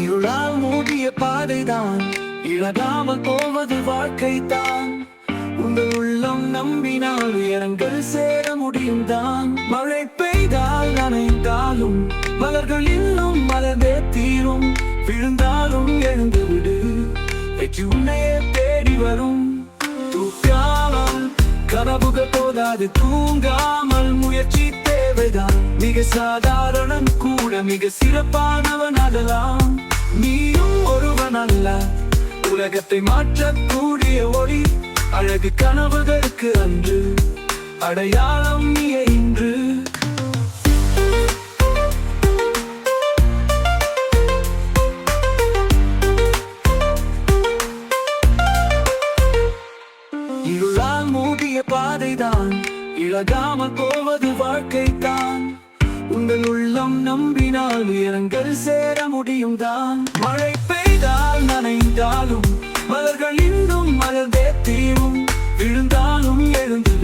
இருளால் மூடிய பாதைதான். இழகாமல் போவது வாழ்க்கை தான் உங்கள் உள்ளம் நம்பினால் உயரங்கள் சேர முடியும் தான் மழை பெய்தால் நனைந்தாலும் மலர்கள் இன்னும் மலர்ந்தே தீரும். விழுந்தாலும் எழுந்து விடு வெற்றி உன்னையே தேடி வரும். தூக்காமல் கனவுகள் போதாது தூங்காமல் முயற்சி தேவைதான். மிக சாதாரணம் கூட மிக சிறப்பானவன் ஆகலாம் நீயும் ஒருவன் அல்ல. உலகத்தை மாற்றக்கூடிய ஒளி அழகு கனவுகளுக்கு அன்று அடையாளம் நீ இன்று. இருளால் மூடிய பாதைதான் இழகாமல் போவது வாழ்க்கை தான் உங்கள் உள்ளம் நம்பினால் உயரங்கள் சேர முடியும் தான் மழை பெய்தால் நனைந்தாலும் மலர்கள் இன்னும் மலர்ந்தே தீரும் விழுந்தாலும் எழுந்து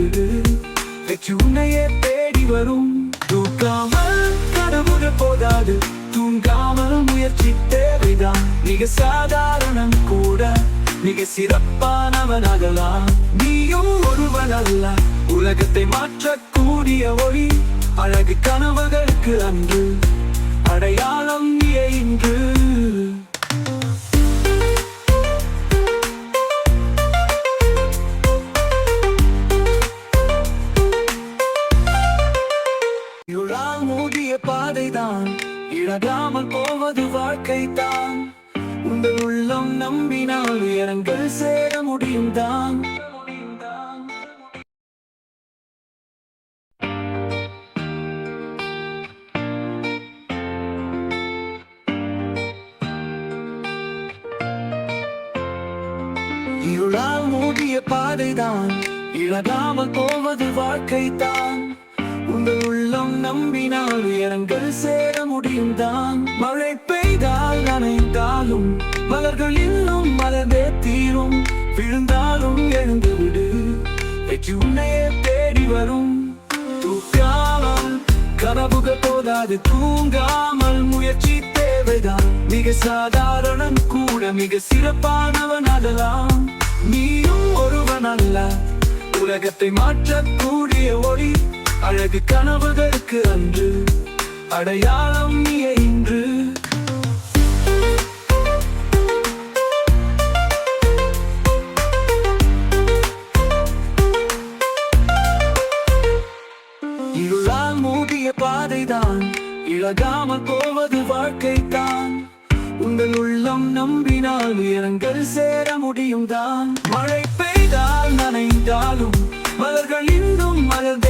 வெற்றி உன்னையே தேடி வரும். தூக்காமல் கனவுகள் போதாது தூங்காமல் முயற்சி தேவைதான். மிக சாதாரணம் கூட மிக சிறப்பானவனாகலாம் நீயும் ஒருவன் அல்ல உலகத்தை மாற்றக்கூடிய ஒளி. அழகு கனவுகளுக்கு அன்று அடையாளம் இன்று. மூடிய பாதைதான் இழகாமல் போவது வாழ்க்கை தான் உங்கள் உள்ளம் நம்பினால் உயரங்கள் சேர முடியும் தான் இருளால் மூடிய பாதைதான். இழகாமல் போவது வாழ்க்கை தான் உங்கள் உள்ளம் நம்பினால் உயரங்கள் சேர முடியும் தான். மழை பெய்தால் நனைந்தாலும் மலர்கள் இன்னும் மலர்ந்தே தீரும். விழுந்தாலும் எழுந்து விடு வெற்றி உன்னையே தேடி வரும். தூக்காமல் கனவுகள் போதாது தூங்காமல் முயற்சித்தே தேவைதான். மிக சாதாரணன் கூட மிக சிறப்பானவன் ஆகலாம் நீயும் ஒருவன் அல்ல. உலகத்தை மாற்றக்கூடிய ஒளி. அழகு கனவுகளுக்கு அன்று. அடையாளம் நீயே இன்று. இருளால் மூடிய பாதைதான். இழகாமல் போவது வாழ்க்கை தான் உங்கள் உள்ளம் நம்பினால் உயரங்கள் சேர முடியும் தான் மழை பெய்தால் நனைந்தாலும் மலர்கள் இன்னும் மலர்